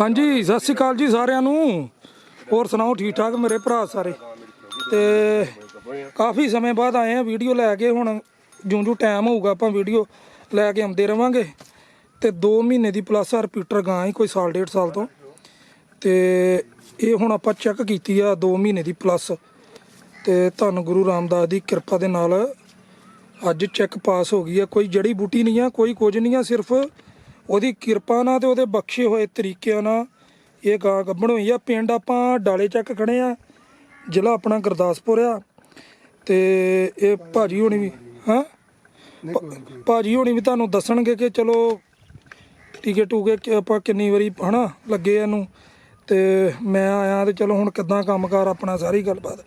ਹਾਂਜੀ, ਸਤਿ ਸ਼੍ਰੀ ਅਕਾਲ ਜੀ ਸਾਰਿਆਂ ਨੂੰ। ਹੋਰ ਸੁਣਾਓ ਠੀਕ ਠਾਕ ਮੇਰੇ ਭਰਾ ਸਾਰੇ? ਤੇ ਕਾਫੀ ਸਮੇਂ ਬਾਅਦ ਆਏ ਆ ਵੀਡੀਓ ਲੈ ਕੇ, ਹੁਣ ਜਿਉਂ ਜਿਉਂ ਟਾਈਮ ਹੋਊਗਾ, ਆਪਾਂ ਵੀਡੀਓ ਲੈ ਕੇ ਆਉਂਦੇ ਰਵਾਂਗੇ। ਤੇ 2 ਮਹੀਨੇ ਦੀ ਪਲੱਸ ਆ ਰਿਪੀਟਰ ਗਾਂ ਹੀ, ਕੋਈ ਸਾਲ, ਡੇਢ ਸਾਲ ਤੋਂ। ਤੇ ਇਹ ਹੁਣ ਆਪਾਂ ਚੈੱਕ ਕੀਤੀ ਆ 2 ਮਹੀਨੇ ਦੀ ਪਲੱਸ ਤੇ ਧੰਨ ਗੁਰੂ ਰਾਮਦਾਸ ਦੀ ਕਿਰਪਾ ਦੇ ਨਾਲ ਅੱਜ ਚੈੱਕ ਪਾਸ ਹੋ ਗਈ ਆ। ਕੋਈ ਜੜੀ ਬੂਟੀ ਨਹੀਂ ਆ, ਕੋਈ ਕੁਝ ਨਹੀਂ ਆ, ਸਿਰਫ ਉਹਦੀ ਕਿਰਪਾ ਨਾਲ ਤੇ ਉਹਦੇ ਬਖਸ਼ੇ ਹੋਏ ਤਰੀਕਿਆਂ ਨਾਲ ਇਹ ਗਾਂ ਗੱਭਣ ਹੋਈ ਆ। ਪਿੰਡ ਆਪਾਂ ਡਾਲੇ ਚੱਕ ਖੜੇ ਆ ਜ਼ਿਲ੍ਹਾ ਆਪਣਾ ਗੁਰਦਾਸਪੁਰ ਆ। ਤੇ ਇਹ ਭਾਜੀ ਹੋਣੀ ਵੀ ਹਾਂ? ਭਾਜੀ ਹੋਣੀ ਵੀ ਤੁਹਾਨੂੰ ਦੱਸਣਗੇ ਕਿ ਚਲੋ ਟੀਕੇ ਟੂਕੇ ਆਪਾਂ ਕਿੰਨੀ ਵਾਰੀ ਹਨਾ ਲੱਗੇ ਇਹਨੂੰ। ਤੇ ਮੈਂ ਆਇਆ ਤੇ ਚਲੋ ਹੁਣ ਕਿੱਦਾਂ ਕੰਮਕਾਰ ਆਪਣਾ ਸਾਰੀ ਗੱਲਬਾਤ।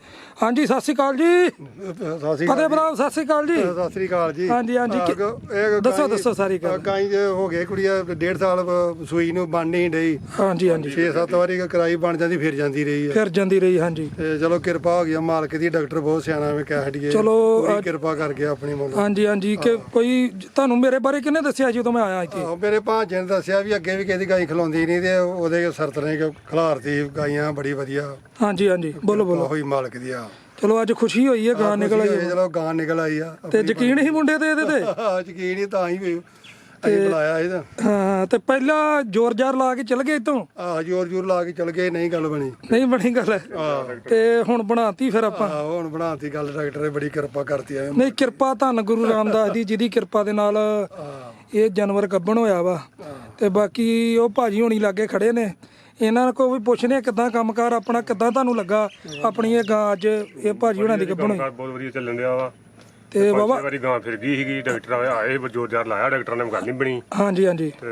ਹਾਂਜੀ ਸਤਿ ਸ਼੍ਰੀ ਅਕਾਲ ਜੀ। ਸਤਿ ਸ੍ਰੀ ਫਤਿਹ ਸਤਿ ਸ਼੍ਰੀ ਅਕਾਲ ਜੀ। ਸਤਿ ਸ੍ਰੀ ਅਕਾਲ ਜੀ। ਹਾਂਜੀ, ਹਾਂਜੀ, ਕਿ- ਦੱਸੋ, ਦੱਸੋ ਸਾਰੀ ਗੱਲ। ਜੇ ਹੋ ਗਏ ਕੁੜੀਆ ਡੇਢ ਸਾਲ ਸੂਈ ਨੂੰ ਬਣ ਨਹੀਂ ਡਈ। ਹਾਂਜੀ ਹਾਂਜੀ। 6-7 ਵਾਰੀ ਕਰਾਈ ਬਣ ਜਾਂਦੀ ਫਿਰ ਜਾਂਦੀ ਰਹੀ ਹੈ ਫਿਰ ਜਾਂਦੀ ਰਹੀ ਹਾਂਜੀ। ਤੇ ਚਲੋ ਕਿਰਪਾ ਹੋ ਗਈ ਮਾਲਕ ਦੀ ਡਾਕਟਰ ਬਹੁਤ ਸਿਆਣਾ ਮੈਂ ਕਹਿ ਹਟੀਏ। ਚਲੋ, ਪੂਰੀ ਕਿਰਪਾ ਕਰ ਗਿਆ ਆਪਣੀ ਮੁੰਡਾ ਹਾਂਜੀ ਹਾਂਜੀ। ਕਿ ਕੋਈ ਤੁਹਾਨੂੰ ਮੇਰੇ ਬਾਰੇ ਕਿਹਨੇ ਦੱਸਿਆ ਜਦੋਂ ਮੈਂ ਆਇਆ ਇੱਥੇ? ਆਹੋ, ਮੇਰੇ ਭਾਂਜੇ ਨੇ ਦੱਸਿਆ ਵੀ ਅੱਗੇ ਵੀ ਕਿਸੇ ਦੀ ਗਾਈ ਖਲੋਂਦੀ ਨਹੀਂ ਤੇ ਉਹਦੇ ਸਰਤ ਨੇ ਕਿ ਖਿਲਾਰਤੀ ਗਾਈਆਂ ਬੜੀ ਵਧੀਆ। ਹਾਂਜੀ ਹਾਂਜੀ। ਬੋਲੋ ਬੋਲੋ। ਹੋਈ ਮਾਲਕ ਦੀ ਆ। ਚਲੋ ਅੱਜ ਖੁਸ਼ੀ ਹੋਈ ਹੈ ਗਾਂ ਨਿਕਲ ਆਈ ਹੈ। ਚਲੋ ਗਾਂ ਨਿਕਲ ਆਈ ਆ। ਤੇ ਯਕੀਨ ਹੀ ਮੁੰਡੇ ਤੇ ਇਹਦੇ ਤੇ? ਯਕੀਨ ਹੀ ਤਾਂ ਹੀ ਵੀ ਅਸੀਂ ਬੁਲਾਇਆ ਇਹਦਾ ਹਾਂ ਤੇ ਪਹਿਲਾਂ ਜ਼ੋਰ ਜ਼ਾਰ ਲਾ ਕੇ ਚਲ ਗਏ ਇਤੋਂ ਆ ਜੋਰ ਜੋਰ ਲਾ ਕੇ ਚਲ ਗਏ ਨਹੀਂ ਗੱਲ ਬਣੀ। ਨਹੀਂ ਬਣੀ ਗੱਲ। ਤੇ ਹੁਣ ਬਣਾਤੀ ਫਿਰ ਆਪਾਂ? ਆ ਹੁਣ ਬਣਾਤੀ ਗੱਲ ਡਾਕਟਰ ਨੇ ਬੜੀ ਕਿਰਪਾ ਕਰਤੀ ਆ। ਨਹੀਂ ਕਿਰਪਾ ਧੰਨ ਗੁਰੂ ਰਾਮਦਾਸ ਦੀ ਜਿਹਦੀ ਕਿਰਪਾ ਦੇ ਨਾਲ ਇਹ ਜਾਨਵਰ ਗੱਭਣ ਹੋਇਆ ਵਾ। ਤੇ ਬਾਕੀ ਉਹ ਭਾਜੀ ਹੋਣੀ ਲਾਗੇ ਖੜੇ ਨੇ। ਇਹਨਾਂ ਕੋ ਵੀ ਪੁੱਛਨੇ ਆ ਕਿੱਦਾਂ ਕੰਮਕਾਰ ਆਪਣਾ ਕਿੱਦਾਂ ਤੁਹਾਨੂੰ ਲੱਗਾ? ਆਪਣੀ ਇਹ ਗਾਂ ਅੱਜ ਇਹ ਭਾਜੀ ਹੋਣਾ ਦੀ ਗੱਭਣ। ਹੋਈ ਬਹੁਤ ਵਧੀਆ ਚੱਲਣ ਡਿਆ ਵਾ। ਤੇ ਬਾਬਾ ਵਾਰੀ ਗਾਂ ਫਿਰ ਗਈ ਸੀਗੀ ਡਾਕਟਰ ਆਏ ਆਏ ਜੋਰ ਜਾਰ ਲਾਇਆ ਡਾਕਟਰ ਨੇ ਗੱਲ ਨਹੀਂ ਬਣੀ। ਹਾਂਜੀ ਹਾਂਜੀ। ਤੇ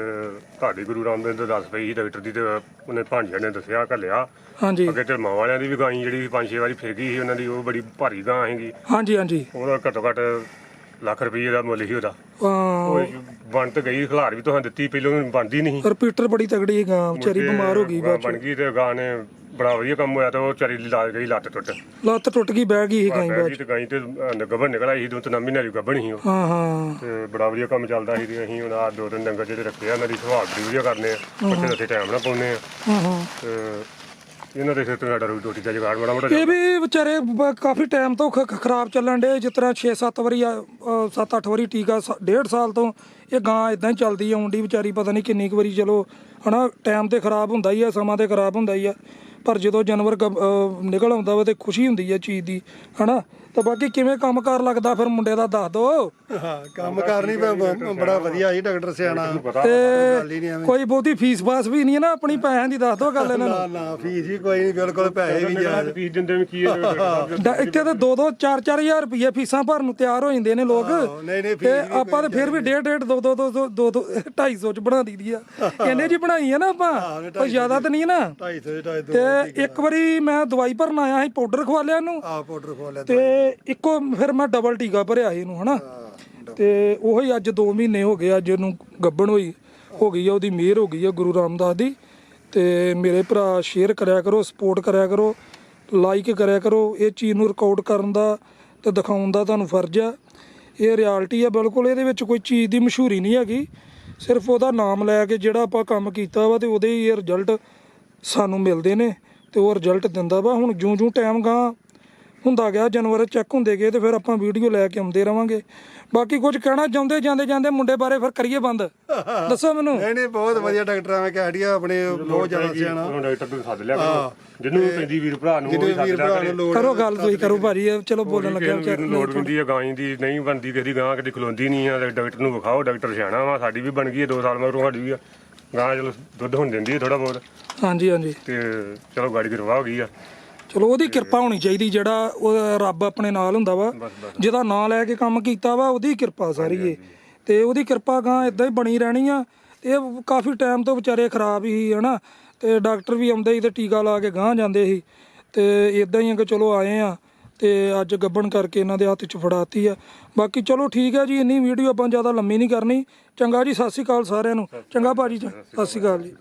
ਤੁਹਾਡੀ ਗੁਰੂ ਰਾਮਦਾਸ ਦੇ ਦੱਸ ਪਈ ਸੀ ਡਾਕਟਰ ਦੀ ਤੇ ਉਹਨੇ ਭਾਂਜਿਆਂ ਨੇ ਦੱਸਿਆ ਘੱਲਿਆ। ਹਾਂਜੀ। ਅੱਗੇ ਢਲਮਾਂ ਵਾਲਿਆਂ ਦੀ ਵੀ ਗਾਂ ਜਿਹੜੀ ਪੰਜ ਛੇ ਵਾਰੀ ਫਿਰ ਗਈ ਸੀ ਉਹਨਾਂ ਦੀ ਉਹ ਬੜੀ ਭਾਰੀ ਗਾਂ ਸੀਗੀ। ਹਾਂਜੀ ਹਾਂਜੀ। ਉਹਦਾ ਘੱਟੋ ਘੱਟ ਲੱਖ ਰੁਪਏ ਦਾ ਮੁੱਲ ਸੀ ਉਹਦਾ। ਹਾਂ। ਉਹ ਬਣ ਤੇ ਗਈ ਖਿਲਾਰ ਵੀ ਤੁਹਾਨੂੰ ਦਿੱਤੀ ਪਹਿਲਾਂ ਉਹਨੂੰ ਬਣਦੀ ਨਹੀਂ ਰਿਪੀਟਰ ਬੜੀ ਤਗੜੀ ਹੈ ਗਾਂ। ਵਿਚਾਰੀ ਬਿਮਾਰ ਹੋ ਗਈ ਗਾਂ ਬਾਅਦ ਬਣ ਗਈ ਤੇ ਗਾਂ ਨੇ ਬੜਾ ਵਧੀਆ ਕੰਮ ਹੋਇਆ ਤੇ ਉਹ ਚਾਰੀ ਲਾ ਗਈ ਲੱਤ ਟੁੱਟ। ਲੱਤ ਟੁੱਟ ਗਈ ਬਹਿ ਗਈ ਸੀ ਗਾਂ ਬਹਿ ਗਈ ਤੇ ਗਾਂ ਤੇ ਗੱਭਣ ਨਿਕਲ ਆਈ ਸੀ ਦੋ ਤਿੰਨ ਮਹੀਨੇ ਦੀ ਗੱਭਣ ਸੀ ਉਹ। ਹਾਂ ਹਾਂ। ਤੇ ਬੜਾ ਵਧੀਆ ਕੰਮ ਚੱਲਦਾ ਸੀ ਤੇ ਅਸੀਂ ਹੁਣ ਆਹ ਦੋ ਤਿੰਨ ਡੰਗਰ ਜਿਹੜੇ ਰੱਖੇ ਆ ਉਹਨਾਂ ਦੀ ਸੰਭਾਲ ਬੜੀ ਵਧੀਆ ਕਰਨੇ ਆ। ਪੱਠੇ ਦੱਸੇ ਟਾਈਮ ਨਾਲ ਪਾਉਨੇ ਆ। ਹਾਂ ਹਾਂ। ਤੇ ਇਹਨਾਂ ਦੇ ਸਿਰ ਤੇ ਸਾਡਾ ਰੋਟੀ ਰੋਟੀ ਦਾ ਜੁਗਾੜ ਮਾੜਾ ਮੋਟਾ ਇਹ ਵੀ ਵਿਚਾਰੇ ਬ- ਕਾਫੀ ਟਾਈਮ ਤੋਂ ਖ- ਖਰਾਬ ਚੱਲਣ ਦੇ ਜਿਸ ਤਰ੍ਹਾਂ 6-7 ਵਾਰੀ 7-8 ਵਾਰੀ ਟੀਕਾ ਡੇਢ ਸਾਲ ਤੋਂ ਇਹ ਗਾਂ ਇਦਾਂ ਹੀ ਚੱਲਦੀ ਆਉਂਦੀ ਵਿਚਾਰੀ ਪਤਾ ਨਹੀਂ ਕਿੰਨੀ ਕੁ ਵਾਰੀ ਚਲੋ ਹਨਾ ਟਾਈਮ ਤੇ ਖਰਾਬ ਹੁੰਦਾ ਹੀ ਆ ਸਮਾਂ ਤੇ ਖਰਾਬ ਹੁੰਦਾ ਹੀ ਆ। ਪਰ ਜਦੋਂ ਜਾਨਵਰ ਗ- ਅਹ ਨਿਕਲ ਆਉਂਦਾ ਵਾ ਤੇ ਖੁਸ਼ੀ ਹੁੰਦੀ ਆ ਚੀਜ਼ ਦੀ ਹਨਾ? ਤਾਂ ਬਾਕੀ ਕਿਵੇਂ ਕੰਮਕਾਰ ਲੱਗਦਾ ਫਿਰ ਮੁੰਡੇ ਦਾ ਦੱਸ ਦੋ। ਹਾਂ ਕੰਮ ਕਰਨੀ ਬੜਾ ਵਧੀਆ ਸੀ ਡਾਕਟਰ ਸਿਆਣਾ। ਤੇ ਗੱਲ ਹੀ ਨਹੀਂ ਐਵੇਂ। ਕੋਈ ਬਹੁਤੀ ਫੀਸ ਬਾਸ ਵੀ ਨਹੀਂ ਹੈ ਨਾ ਆਪਣੀ ਪੈਸਿਆਂ ਦੀ ਦੱਸ ਦੋ ਗੱਲ ਇਹਨਾਂ ਨੂੰ। ਨਾ ਨਾ ਫੀਸ ਹੀ ਕੋਈ ਨਹੀਂ ਬਿਲਕੁਲ ਪੈਸੇ ਵੀ ਜਾਇਜ਼ ਫੀਸ ਦਿੰਦੇ ਵੀ ਕੀ ਹੈ ਡ- ਇੱਥੇ ਤਾਂ 2-2 4-4000 ਰੁਪਏ ਫੀਸਾਂ ਭਰਨ ਨੂੰ ਤਿਆਰ ਹੋ ਜਾਂਦੇ ਨੇ ਲੋਕ। ਨਹੀਂ ਨਹੀਂ ਤੇ ਆਪਾਂ ਤਾਂ ਫਿਰ ਵੀ ਡੇਢ ਡੇਢ ਦੋ ਦੋ ਦੋ ਦੋ ਦੋ ਦੋ 250 ਚ ਬਣਾ ਦਈਦੀ ਆ। ਇਹਨੇ ਜੀ ਬਣਾਈ ਆ ਨਾ ਆਪਾਂ? ਕੋਈ ਜ਼ਿਆਦਾ ਤਾਂ ਨਹੀਂ ਨਾ? 250 250 ਤੇ ਇੱਕ ਵਾਰੀ ਮੈਂ ਦਵਾਈ ਭਰਨ ਆਇਆ ਸੀ ਪਾਊਡਰ ਖਵਾ ਲਿਆ ਇਹਨੂੰ। ਆ ਪਾਊਡਰ ਖੋਲਿਆ ਤੇ ਇੱਕੋ ਫਿਰ ਮੈਂ ਡਬਲ ਟੀਕਾ ਭਰਿਆ ਸੀ ਇਹਨੂੰ ਹਨਾ? ਤੇ ਉਹੀ ਅੱਜ 2 ਮਹੀਨੇ ਹੋ ਗਏ ਅੱਜ ਇਹਨੂੰ ਗੱਭਣ ਹੋਈ ਹੋ ਗਈ ਆ ਉਹਦੀ ਮਿਹਰ ਹੋ ਗਈ ਆ ਗੁਰੂ ਰਾਮਦਾਸ ਦੀ। ਤੇ ਮੇਰੇ ਭਰਾ ਸ਼ੇਅਰ ਕਰਿਆ ਕਰੋ ਸਪੋਰਟ ਕਰਿਆ ਕਰੋ ਲਾਈਕ ਕਰਿਆ ਕਰੋ ਇਹ ਚੀਜ਼ ਨੂੰ ਰਿਕਾਰਡ ਕਰਨ ਦਾ ਤੇ ਦਿਖਾਉਣ ਦਾ ਤੁਹਾਨੂੰ ਫਰਜ਼ ਆ। ਇਹ ਰਿਐਲਿਟੀ ਆ ਬਿਲਕੁਲ ਇਹਦੇ ਵਿੱਚ ਕੋਈ ਚੀਜ਼ ਦੀ ਮਸ਼ਹੂਰੀ ਨਹੀਂ ਹੈਗੀ। ਸਿਰਫ ਉਹਦਾ ਨਾਮ ਲੈ ਕੇ ਜਿਹੜਾ ਆਪਾਂ ਕੰਮ ਕੀਤਾ ਵਾ ਤੇ ਉਹਦੇ ਹੀ ਰਿਜ਼ਲਟ ਸਾਨੂੰ ਮਿਲਦੇ ਨੇ ਤੇ ਉਹ ਰਿਜ਼ਲਟ ਦਿੰਦਾ ਵਾ। ਹੁਣ ਜੂੰ ਜੂੰ ਟਾਈਮ ਗਾਂ ਹੁੰਦਾ ਗਿਆ ਜਾਨਵਰ ਚੈੱਕ ਹੁੰਦੇ ਗਏ ਤੇ ਫਿਰ ਆਪਾਂ ਵੀਡੀਓ ਲੈ ਕੇ ਆਉਂਦੇ ਰਵਾਂਗੇ। ਬਾਕੀ ਕੁਝ ਕਹਿਣਾ ਚਾਹੁੰਦੇ ਜਾਂਦੇ ਜਾਂਦੇ ਮੁੰਡੇ ਬਾਰੇ ਫਿਰ ਕਰੀਏ ਬੰਦ। ਦੱਸੋ ਮੈਨੂੰ। ਨਹੀਂ ਨਹੀਂ ਬਹੁਤ ਵਧੀਆ ਡਾਕਟਰ ਆ ਮੈਂ ਕਹਿ ਹਟਿਆ ਆਪਣੇ ਬਹੁਤ ਜ਼ਿਆਦਾ ਸਿਆਣਾ। ਡਾਕਟਰ ਨੂੰ ਸੱਦ ਲਿਆ ਕਰੋ। ਜਿਹਨੂੰ ਵੀ ਪੈਂਦੀ ਵੀਰ ਭਰਾ ਨੂੰ ਉਹ ਸੱਦ ਲਿਆ ਕਰੇ। ਗੱਲ ਤੁਸੀਂ ਕਰੋ ਭਾਜੀ ਚਲੋ ਬੋਲਣ ਲੱਗਿਆ ਨੂੰ ਲੋੜ ਹੁੰਦੀ ਹੈ ਗਾਂ ਦੀ ਨਹੀਂ ਬਣਦੀ ਕਿਸੇ ਦੀ ਗਾਂ ਕਦੀ ਖਲੋਂਦੀ ਨਹੀਂ ਆ ਡਾਕਟਰ ਨੂੰ ਵਿਖਾਓ ਡਾਕਟਰ ਸਿਆਣਾ ਵਾ ਸਾਡੀ ਵੀ ਬਣ ਗਈ ਹੈ 2 ਸਾਲ ਮਗਰੋਂ ਸਾਡੀ ਵੀ ਆ। ਗਾਂ ਚਲੋ ਦੁੱਧ ਹੁਣ ਦਿੰਦੀ ਹੈ ਥੋੜਾ ਬਹੁਤ। ਹਾਂਜੀ ਹਾਂਜੀ। ਤੇ ਚਲੋ ਗਾੜੀ ਕਰਵਾ ਹੋ ਗਈ ਆ। ਚਲੋ ਉਹਦੀ ਕਿਰਪਾ ਹੋਣੀ ਚਾਹੀਦੀ ਜਿਹੜਾ ਉਹ ਰੱਬ ਆਪਣੇ ਨਾਲ ਹੁੰਦਾ ਵਾ। ਜਿਹਦਾ ਨਾਂ ਲੈ ਕੇ ਕੰਮ ਕੀਤਾ ਵਾ ਉਹਦੀ ਕਿਰਪਾ ਸਾਰੀ ਇਹ ਤੇ ਉਹਦੀ ਕਿਰਪਾ ਗਾਂ ਇਦਾਂ ਹੀ ਬਣੀ ਰਹਿਣੀ ਆ। ਤੇ ਇਹ ਕਾਫੀ ਟਾਈਮ ਤੋਂ ਵਿਚਾਰੇ ਖਰਾਬ ਹੀ ਹਨਾ। ਤੇ ਡਾਕਟਰ ਵੀ ਆਉਂਦੇ ਸੀ ਤੇ ਟੀਕਾ ਲਾ ਕੇ ਗਾਂ ਜਾਂਦੇ ਸੀ। ਤੇ ਇਦਾਂ ਹੀ ਆ ਕਿ ਚਲੋ ਆਏ ਆ। ਤੇ ਅੱਜ ਗੱਬਣ ਕਰਕੇ ਇਹਨਾਂ ਦੇ ਹੱਥ 'ਚ ਫੜਾਤੀ ਆ। ਬਾਕੀ ਚਲੋ ਠੀਕ ਹੈ ਜੀ ਇੰਨੀ ਵੀਡੀਓ ਆਪਾਂ ਜ਼ਿਆਦਾ ਲੰਮੀ ਨਹੀਂ ਕਰਨੀ। ਚੰਗਾ ਜੀ ਸਤਿ ਸ਼੍ਰੀ ਅਕਾਲ ਸਾਰਿਆਂ ਨੂੰ। ਚੰਗਾ ਭਾਜੀ ਜੀ, ਸਤਿ ਸ਼੍ਰੀ ਅਕਾਲ ਜੀ।